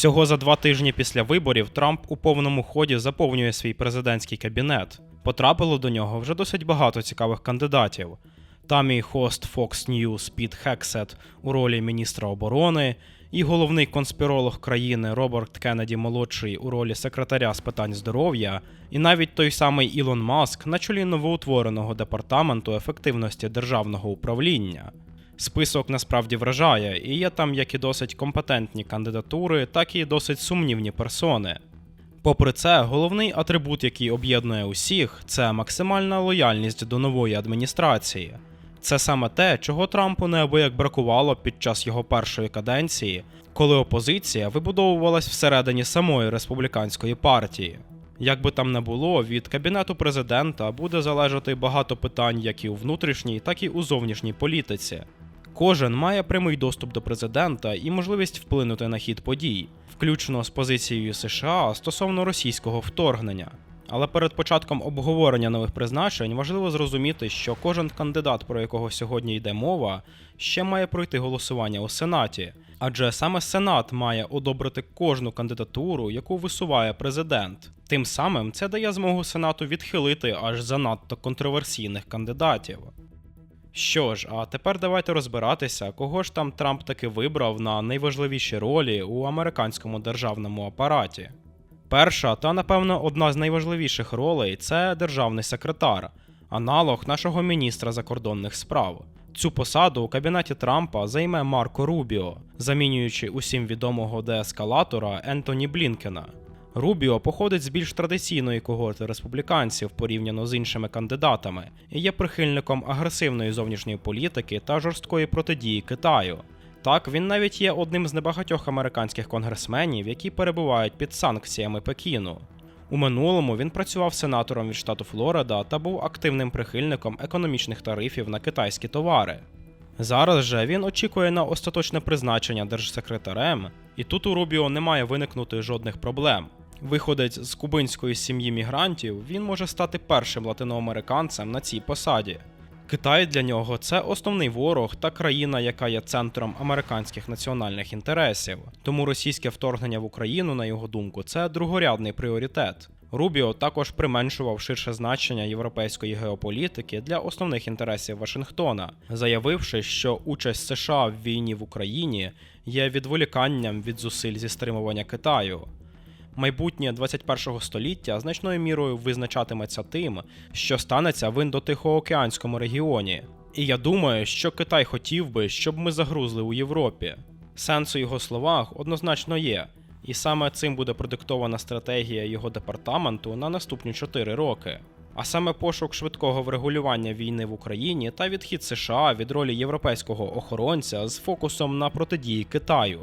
Всього за два тижні після виборів Трамп у повному ході заповнює свій президентський кабінет. Потрапило до нього вже досить багато цікавих кандидатів. Там і хост Fox News Піт Хексет у ролі міністра оборони, і головний конспіролог країни Роберт Кеннеді молодший у ролі секретаря з питань здоров'я, і навіть той самий Ілон Маск на чолі новоутвореного департаменту ефективності державного управління. Список насправді вражає, і є там як і досить компетентні кандидатури, так і досить сумнівні персони. Попри це, головний атрибут, який об'єднує усіх, це максимальна лояльність до нової адміністрації. Це саме те, чого Трампу неабияк бракувало під час його першої каденції, коли опозиція вибудовувалась всередині самої республіканської партії. Як би там не було, від кабінету президента буде залежати багато питань як і у внутрішній, так і у зовнішній політиці. Кожен має прямий доступ до президента і можливість вплинути на хід подій, включно з позицією США стосовно російського вторгнення. Але перед початком обговорення нових призначень важливо зрозуміти, що кожен кандидат, про якого сьогодні йде мова, ще має пройти голосування у Сенаті, адже саме Сенат має одобрити кожну кандидатуру, яку висуває президент. Тим самим це дає змогу Сенату відхилити аж занадто контроверсійних кандидатів. Що ж, а тепер давайте розбиратися, кого ж там Трамп таки вибрав на найважливіші ролі у американському державному апараті. Перша та, напевно, одна з найважливіших ролей це державний секретар, аналог нашого міністра закордонних справ. Цю посаду у кабінеті Трампа займе Марко Рубіо, замінюючи усім відомого деескалатора Ентоні Блінкена. Рубіо походить з більш традиційної когорти республіканців порівняно з іншими кандидатами і є прихильником агресивної зовнішньої політики та жорсткої протидії Китаю. Так, він навіть є одним з небагатьох американських конгресменів, які перебувають під санкціями Пекіну. У минулому він працював сенатором від штату Флорида та був активним прихильником економічних тарифів на китайські товари. Зараз же він очікує на остаточне призначення держсекретарем, і тут у Рубіо не має виникнути жодних проблем. Виходить з кубинської сім'ї мігрантів, він може стати першим латиноамериканцем на цій посаді. Китай для нього це основний ворог та країна, яка є центром американських національних інтересів. Тому російське вторгнення в Україну, на його думку, це другорядний пріоритет. Рубіо також применшував ширше значення європейської геополітики для основних інтересів Вашингтона, заявивши, що участь США в війні в Україні є відволіканням від зусиль зі стримування Китаю. Майбутнє 21-го століття значною мірою визначатиметься тим, що станеться в індотихоокеанському регіоні. І я думаю, що Китай хотів би, щоб ми загрузли у Європі. Сенс у його словах однозначно є, і саме цим буде продиктована стратегія його департаменту на наступні 4 роки. А саме пошук швидкого врегулювання війни в Україні та відхід США від ролі європейського охоронця з фокусом на протидії Китаю.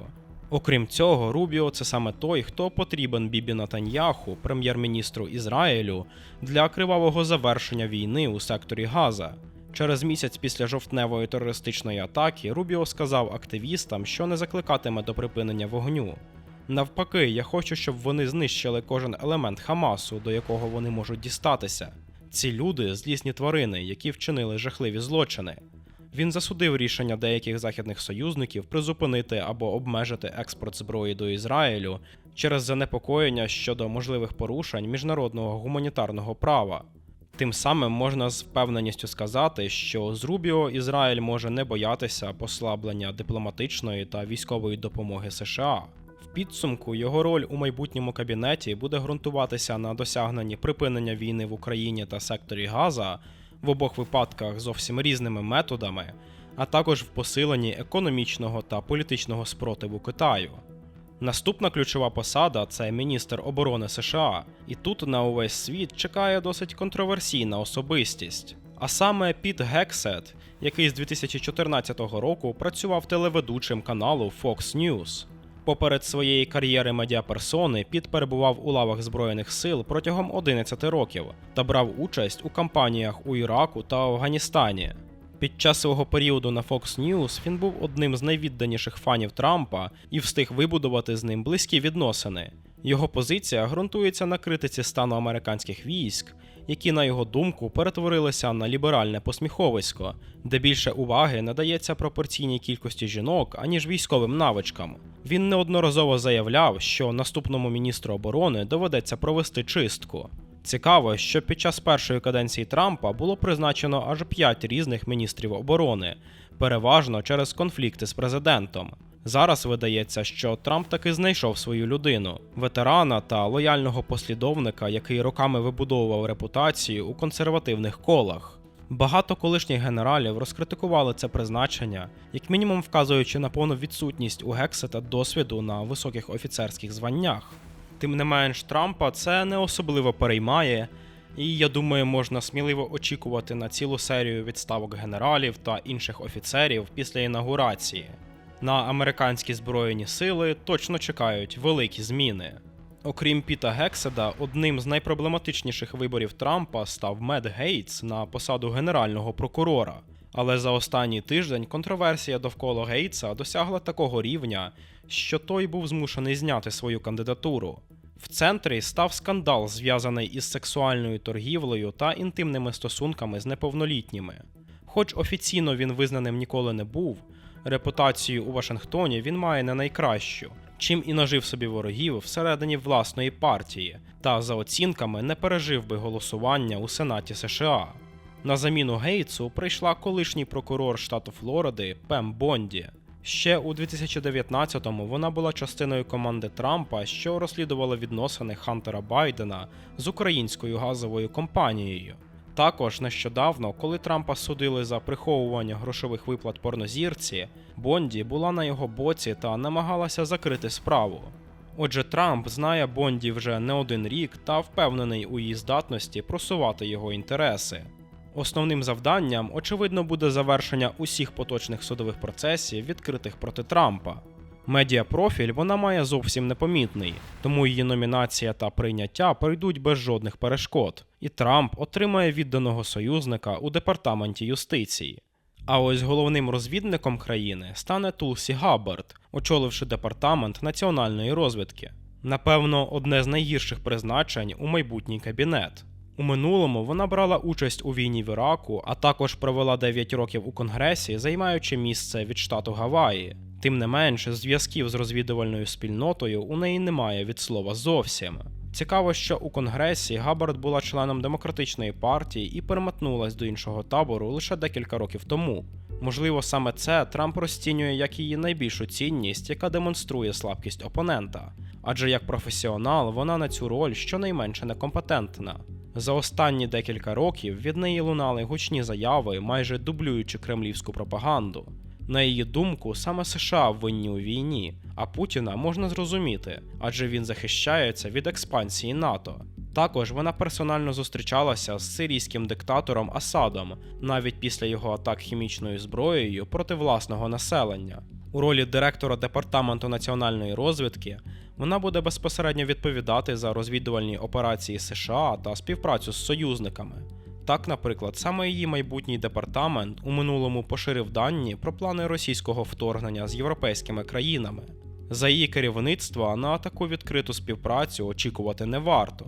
Окрім цього, Рубіо це саме той, хто потрібен Бібі Натаньяху, прем'єр-міністру Ізраїлю, для кривавого завершення війни у секторі Газа. Через місяць після жовтневої терористичної атаки Рубіо сказав активістам, що не закликатиме до припинення вогню. Навпаки, я хочу, щоб вони знищили кожен елемент Хамасу, до якого вони можуть дістатися. Ці люди злісні тварини, які вчинили жахливі злочини. Він засудив рішення деяких західних союзників призупинити або обмежити експорт зброї до Ізраїлю через занепокоєння щодо можливих порушень міжнародного гуманітарного права. Тим самим можна з впевненістю сказати, що з Рубіо Ізраїль може не боятися послаблення дипломатичної та військової допомоги США. В підсумку його роль у майбутньому кабінеті буде ґрунтуватися на досягненні припинення війни в Україні та секторі Газа в обох випадках зовсім різними методами, а також в посиленні економічного та політичного спротиву Китаю. Наступна ключова посада це міністр оборони США, і тут на увесь світ чекає досить контроверсійна особистість. А саме Піт Гексет, який з 2014 року працював телеведучим каналу Fox News. Поперед своєї кар'єри медіаперсони Піт перебував у лавах Збройних сил протягом 11 років та брав участь у кампаніях у Іраку та Афганістані. Під час свого періоду на Fox News він був одним з найвідданіших фанів Трампа і встиг вибудувати з ним близькі відносини. Його позиція ґрунтується на критиці стану американських військ які, на його думку, перетворилися на ліберальне посміховисько, де більше уваги надається пропорційній кількості жінок, аніж військовим навичкам. Він неодноразово заявляв, що наступному міністру оборони доведеться провести чистку. Цікаво, що під час першої каденції Трампа було призначено аж п'ять різних міністрів оборони, переважно через конфлікти з президентом. Зараз видається, що Трамп таки знайшов свою людину, ветерана та лояльного послідовника, який роками вибудовував репутацію у консервативних колах. Багато колишніх генералів розкритикували це призначення, як мінімум вказуючи на повну відсутність у Гексета досвіду на високих офіцерських званнях. Тим не менш, Трампа це не особливо переймає, і я думаю, можна сміливо очікувати на цілу серію відставок генералів та інших офіцерів після інаугурації. На американські збройні сили точно чекають великі зміни. Окрім Піта Гекседа, одним з найпроблематичніших виборів Трампа став Мед Гейтс на посаду генерального прокурора. Але за останній тиждень контроверсія довкола Гейтса досягла такого рівня, що той був змушений зняти свою кандидатуру. В центрі став скандал, зв'язаний із сексуальною торгівлею та інтимними стосунками з неповнолітніми. Хоч офіційно він визнаним ніколи не був, репутацію у Вашингтоні він має не найкращу, чим і нажив собі ворогів всередині власної партії, та за оцінками не пережив би голосування у Сенаті США. На заміну Гейтсу прийшла колишній прокурор штату Флориди Пем Бонді. Ще у 2019-му вона була частиною команди Трампа, що розслідувала відносини Хантера Байдена з українською газовою компанією. Також нещодавно, коли Трампа судили за приховування грошових виплат порнозірці, Бонді була на його боці та намагалася закрити справу. Отже, Трамп знає Бонді вже не один рік та впевнений у її здатності просувати його інтереси. Основним завданням, очевидно, буде завершення усіх поточних судових процесів, відкритих проти Трампа. Медіапрофіль вона має зовсім непомітний, тому її номінація та прийняття пройдуть без жодних перешкод, і Трамп отримає відданого союзника у департаменті юстиції. А ось головним розвідником країни стане Тулсі Габбард, очоливши департамент національної розвідки. Напевно, одне з найгірших призначень у майбутній кабінет. У минулому вона брала участь у війні в Іраку, а також провела 9 років у Конгресі, займаючи місце від штату Гаваї. Тим не менше, зв'язків з розвідувальною спільнотою у неї немає від слова зовсім. Цікаво, що у Конгресі Габбард була членом демократичної партії і переметнулась до іншого табору лише декілька років тому. Можливо, саме це Трамп розцінює як її найбільшу цінність, яка демонструє слабкість опонента. Адже як професіонал вона на цю роль щонайменше некомпетентна. За останні декілька років від неї лунали гучні заяви, майже дублюючи кремлівську пропаганду. На її думку, саме США винні у війні, а Путіна можна зрозуміти, адже він захищається від експансії НАТО. Також вона персонально зустрічалася з сирійським диктатором Асадом навіть після його атак хімічною зброєю проти власного населення. У ролі директора департаменту національної розвідки вона буде безпосередньо відповідати за розвідувальні операції США та співпрацю з союзниками. Так, наприклад, саме її майбутній департамент у минулому поширив дані про плани російського вторгнення з європейськими країнами. За її керівництва на таку відкриту співпрацю очікувати не варто.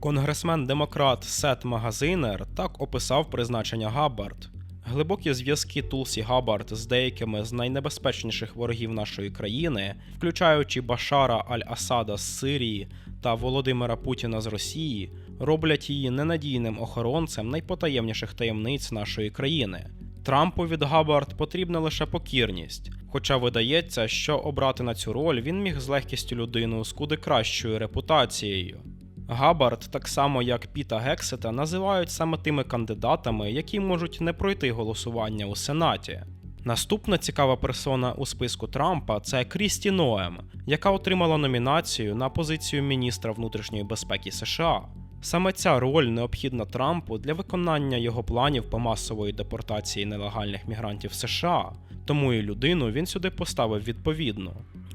Конгресмен-демократ Сет Магазинер так описав призначення Габбард. Глибокі зв'язки Тулсі Габбард з деякими з найнебезпечніших ворогів нашої країни, включаючи Башара Аль-Асада з Сирії та Володимира Путіна з Росії, роблять її ненадійним охоронцем найпотаємніших таємниць нашої країни. Трампу від Габбард потрібна лише покірність, хоча видається, що обрати на цю роль він міг з легкістю людину з куди кращою репутацією. Габбард, так само як Піта Гексета, називають саме тими кандидатами, які можуть не пройти голосування у Сенаті. Наступна цікава персона у списку Трампа це Крісті Ноем, яка отримала номінацію на позицію міністра внутрішньої безпеки США. Саме ця роль необхідна Трампу для виконання його планів по масової депортації нелегальних мігрантів США, тому і людину він сюди поставив відповідно.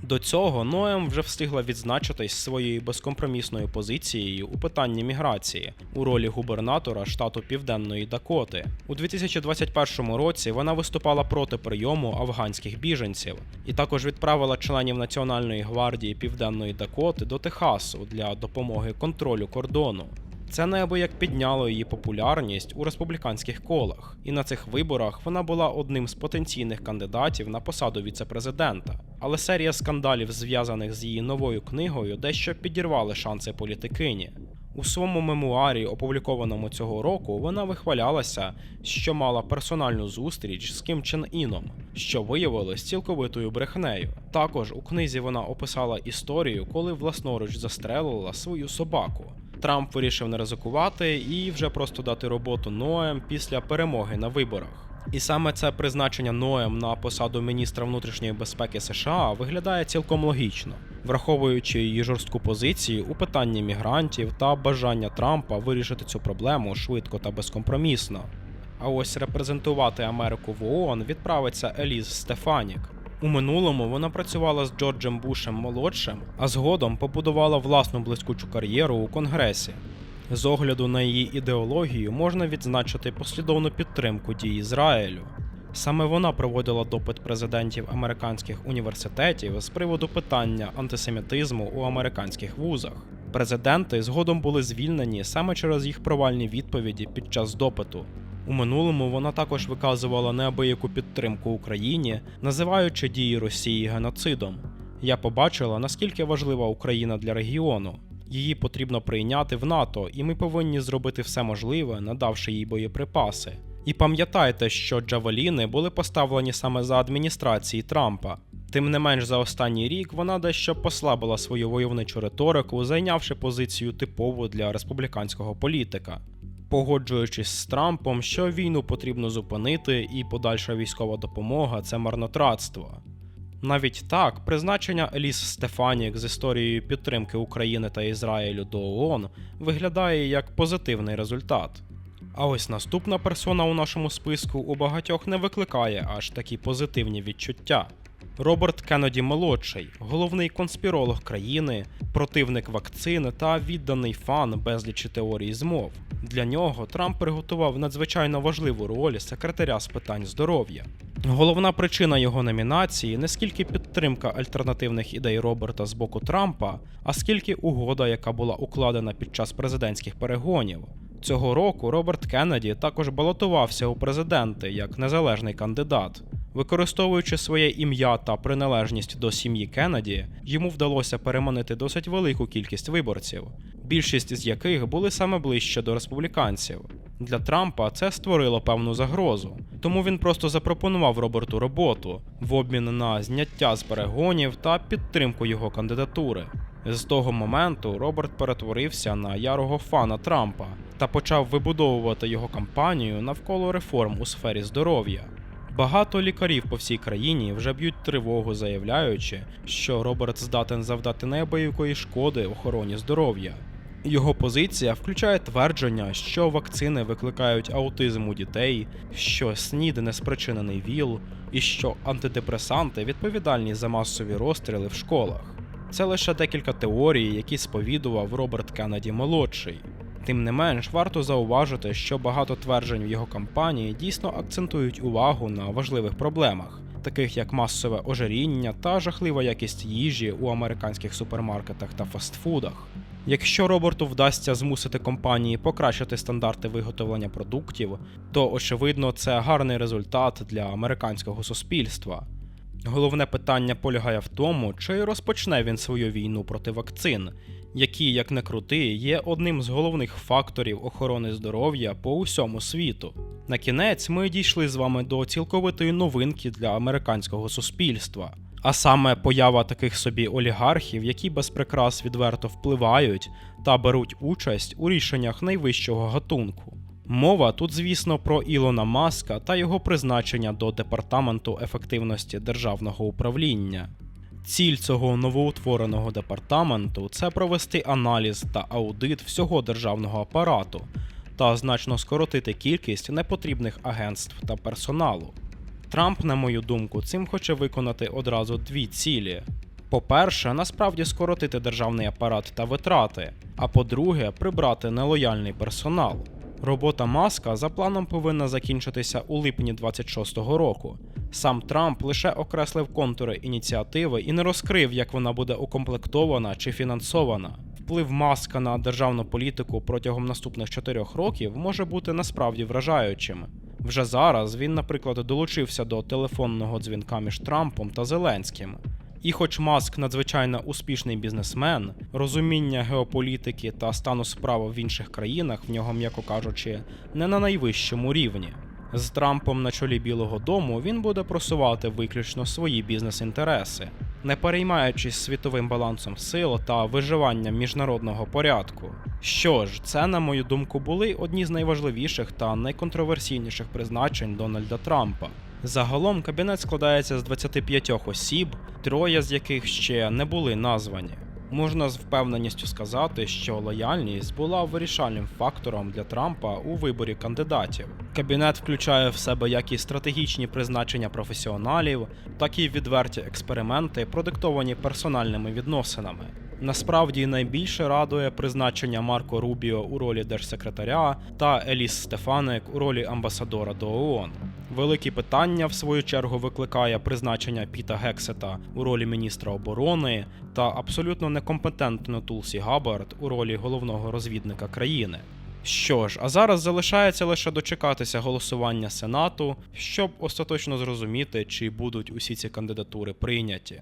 До цього Ноем вже встигла відзначитись своєю безкомпромісною позицією у питанні міграції у ролі губернатора штату Південної Дакоти. У 2021 році вона виступала проти прийому афганських біженців і також відправила членів Національної гвардії Південної Дакоти до Техасу для допомоги контролю кордону. Це неабияк підняло її популярність у республіканських колах, і на цих виборах вона була одним з потенційних кандидатів на посаду віцепрезидента. Але серія скандалів, зв'язаних з її новою книгою, дещо підірвали шанси політикині. У своєму мемуарі, опублікованому цього року, вона вихвалялася, що мала персональну зустріч з Ким Чен Іном, що виявилось цілковитою брехнею. Також у книзі вона описала історію, коли власноруч застрелила свою собаку. Трамп вирішив не ризикувати і вже просто дати роботу Ноем після перемоги на виборах. І саме це призначення Ноем на посаду міністра внутрішньої безпеки США виглядає цілком логічно, враховуючи її жорстку позицію у питанні мігрантів та бажання Трампа вирішити цю проблему швидко та безкомпромісно. А ось репрезентувати Америку в ООН відправиться Еліз Стефанік. У минулому вона працювала з Джорджем Бушем молодшим, а згодом побудувала власну блискучу кар'єру у Конгресі. З огляду на її ідеологію можна відзначити послідовну підтримку дій Ізраїлю. Саме вона проводила допит президентів американських університетів з приводу питання антисемітизму у американських вузах. Президенти згодом були звільнені саме через їх провальні відповіді під час допиту. У минулому вона також виказувала неабияку підтримку Україні, називаючи дії Росії геноцидом. Я побачила, наскільки важлива Україна для регіону. Її потрібно прийняти в НАТО, і ми повинні зробити все можливе, надавши їй боєприпаси. І пам'ятайте, що джавеліни були поставлені саме за адміністрації Трампа. Тим не менш, за останній рік вона дещо послабила свою войовничу риторику, зайнявши позицію типову для республіканського політика. Погоджуючись з Трампом, що війну потрібно зупинити, і подальша військова допомога це марнотратство. Навіть так, призначення Еліс Стефанік з історією підтримки України та Ізраїлю до ООН виглядає як позитивний результат. А ось наступна персона у нашому списку у багатьох не викликає аж такі позитивні відчуття. Роберт Кеннеді молодший, головний конспіролог країни, противник вакцин та відданий фан безлічі теорій змов. Для нього Трамп приготував надзвичайно важливу роль секретаря з питань здоров'я. Головна причина його номінації не скільки підтримка альтернативних ідей Роберта з боку Трампа, а скільки угода, яка була укладена під час президентських перегонів. Цього року Роберт Кеннеді також балотувався у президенти як незалежний кандидат. Використовуючи своє ім'я та приналежність до сім'ї Кеннеді, йому вдалося переманити досить велику кількість виборців, більшість з яких були саме ближче до республіканців. Для Трампа це створило певну загрозу, тому він просто запропонував Роберту роботу в обмін на зняття з перегонів та підтримку його кандидатури. З того моменту Роберт перетворився на ярого фана Трампа та почав вибудовувати його кампанію навколо реформ у сфері здоров'я. Багато лікарів по всій країні вже б'ють тривогу, заявляючи, що Роберт здатен завдати неабиякої шкоди охороні здоров'я. Його позиція включає твердження, що вакцини викликають аутизм у дітей, що СНІД не спричинений ВІЛ, і що антидепресанти відповідальні за масові розстріли в школах. Це лише декілька теорій, які сповідував Роберт Кеннеді молодший. Тим не менш, варто зауважити, що багато тверджень в його кампанії дійсно акцентують увагу на важливих проблемах, таких як масове ожиріння та жахлива якість їжі у американських супермаркетах та фастфудах. Якщо Роберту вдасться змусити компанії покращити стандарти виготовлення продуктів, то очевидно це гарний результат для американського суспільства. Головне питання полягає в тому, чи розпочне він свою війну проти вакцин, які, як не крути, є одним з головних факторів охорони здоров'я по усьому світу. На кінець ми дійшли з вами до цілковитої новинки для американського суспільства. А саме поява таких собі олігархів, які без прикрас відверто впливають та беруть участь у рішеннях найвищого гатунку. Мова тут, звісно, про Ілона Маска та його призначення до департаменту ефективності державного управління. Ціль цього новоутвореного департаменту це провести аналіз та аудит всього державного апарату та значно скоротити кількість непотрібних агентств та персоналу. Трамп, на мою думку, цим хоче виконати одразу дві цілі. По-перше, насправді скоротити державний апарат та витрати, а по-друге, прибрати нелояльний персонал. Робота Маска за планом повинна закінчитися у липні 26-го року. Сам Трамп лише окреслив контури ініціативи і не розкрив, як вона буде укомплектована чи фінансована. Вплив маска на державну політику протягом наступних чотирьох років може бути насправді вражаючим. Вже зараз він, наприклад, долучився до телефонного дзвінка між Трампом та Зеленським. І хоч Маск надзвичайно успішний бізнесмен, розуміння геополітики та стану справ в інших країнах в нього, м'яко кажучи, не на найвищому рівні. З Трампом на чолі Білого Дому він буде просувати виключно свої бізнес-інтереси, не переймаючись світовим балансом сил та виживанням міжнародного порядку. Що ж, це, на мою думку, були одні з найважливіших та найконтроверсійніших призначень Дональда Трампа. Загалом кабінет складається з 25 осіб, троє з яких ще не були названі. Можна з впевненістю сказати, що лояльність була вирішальним фактором для Трампа у виборі кандидатів. Кабінет включає в себе як і стратегічні призначення професіоналів, так і відверті експерименти, продиктовані персональними відносинами. Насправді найбільше радує призначення Марко Рубіо у ролі держсекретаря та Еліс Стефаник у ролі амбасадора до ООН. Великі питання, в свою чергу, викликає призначення Піта Гексета у ролі міністра оборони та абсолютно некомпетентну Тулсі Габбард у ролі головного розвідника країни. Що ж, а зараз залишається лише дочекатися голосування Сенату, щоб остаточно зрозуміти, чи будуть усі ці кандидатури прийняті.